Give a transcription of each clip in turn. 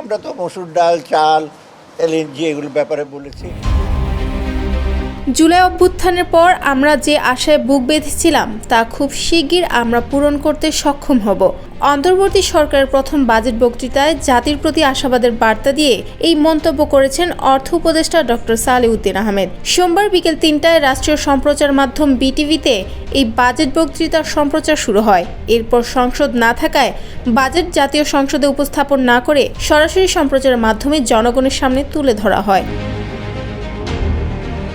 আমরা তো মসুর ডাল চাল এলএনজি এগুলোর ব্যাপারে বলেছি। জুলাই অভ্যুত্থানের পর আমরা যে আশায় বুক বেঁধেছিলাম, তা খুব শিগগির আমরা পূরণ করতে সক্ষম হব। অন্তর্বর্তী সরকারের প্রথম বাজেট বক্তৃতায় জাতির প্রতি আশাবাদের বার্তা দিয়ে এই মন্তব্য করেছেন অর্থ উপদেষ্টা ডক্টর সালেউদ্দিন আহমেদ। সোমবার বিকেল তিনটায় রাষ্ট্রীয় সম্প্রচার মাধ্যম বিটিভিতে এই বাজেট বক্তৃতার সম্প্রচার শুরু হয়। এরপর সংসদ না থাকায় বাজেট জাতীয় সংসদে উপস্থাপন না করে সরাসরি সম্প্রচারের মাধ্যমে জনগণের সামনে তুলে ধরা হয়।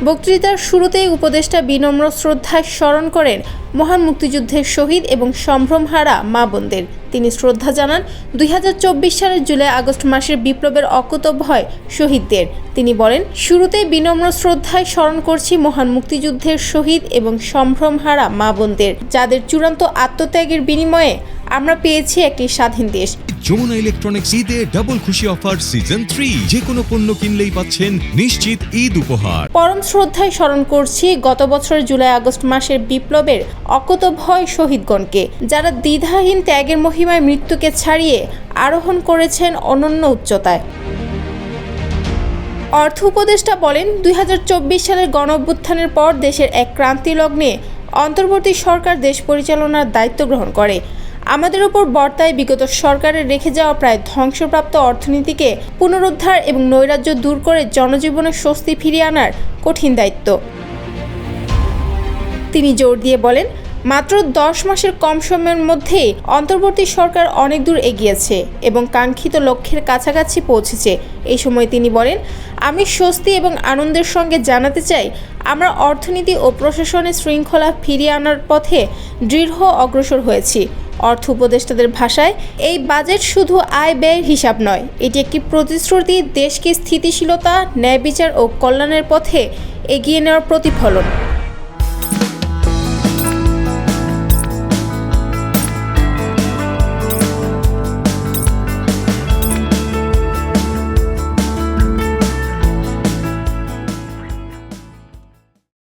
বক্তৃতার শুরুতেই উপদেষ্টা বিনম্র শ্রদ্ধায় স্মরণ করেন মহান মুক্তিযুদ্ধের শহীদ এবং সম্ভ্রমহারা মা বোনদের। তিনি শ্রদ্ধা জানান, দুই হাজার চব্বিশ সালের জুলাই আগস্ট মাসের বিপ্লবের অকুতভয় শহীদদের। তিনি বলেন, শুরুতেই বিনম্র শ্রদ্ধায় স্মরণ করছি মহান মুক্তিযুদ্ধের শহীদ এবং সম্ভ্রমহারা মা বোনদের, যাদের চূড়ান্ত আত্মত্যাগের বিনিময়ে আমরা পেয়েছি একটি স্বাধীন দেশ। যমুনা ইলেকট্রনিক্স ঈদে ডাবল খুশি অফার সিজন থ্রি যে কোনো পণ্য কিনলেই পাচ্ছেন নিশ্চিত ঈদ উপহার। পরম শ্রদ্ধায় স্মরণ করছি গত বছর জুলাই আগস্ট মাসের বিপ্লবের অকতভয় শহীদগণকে যারা দ্বিধাহীন ত্যাগের মহিমায় মৃত্যুকে ছাড়িয়ে আরোহণ করেছেন অনন্য উচ্চতায়। অর্থ উপদেষ্টা বলেন দুই হাজার চব্বিশ সালের গণ পর দেশের এক ক্রান্তি লগ্নে অন্তর্বর্তী সরকার দেশ পরিচালনার দায়িত্ব গ্রহণ করে। আমাদের উপর বর্তায় বিগত সরকারের রেখে যাওয়া প্রায় ধ্বংসপ্রাপ্ত অর্থনীতিকে পুনরুদ্ধার এবং নৈরাজ্য দূর করে জনজীবনে স্বস্তি ফিরিয়ে আনার কঠিন দায়িত্ব। তিনি জোর দিয়ে বলেন, মাত্র দশ মাসের কম সময়ের মধ্যেই অন্তর্বর্তী সরকার অনেক দূর এগিয়েছে এবং কাঙ্ক্ষিত লক্ষ্যের কাছাকাছি পৌঁছেছে। এই সময় তিনি বলেন, আমি স্বস্তি এবং আনন্দের সঙ্গে জানাতে চাই, আমরা অর্থনীতি ও প্রশাসনের শৃঙ্খলা ফিরিয়ে আনার পথে দৃঢ় অগ্রসর হয়েছি। অর্থ উপদেষ্টাদের ভাষায়, এই বাজেট শুধু আয় ব্যয়ের হিসাব নয়, এটি একটি প্রতিশ্রুতি দেশকে স্থিতিশীলতা ন্যায় বিচার ও কল্যাণের পথে এগিয়ে নেওয়ার প্রতিফলন।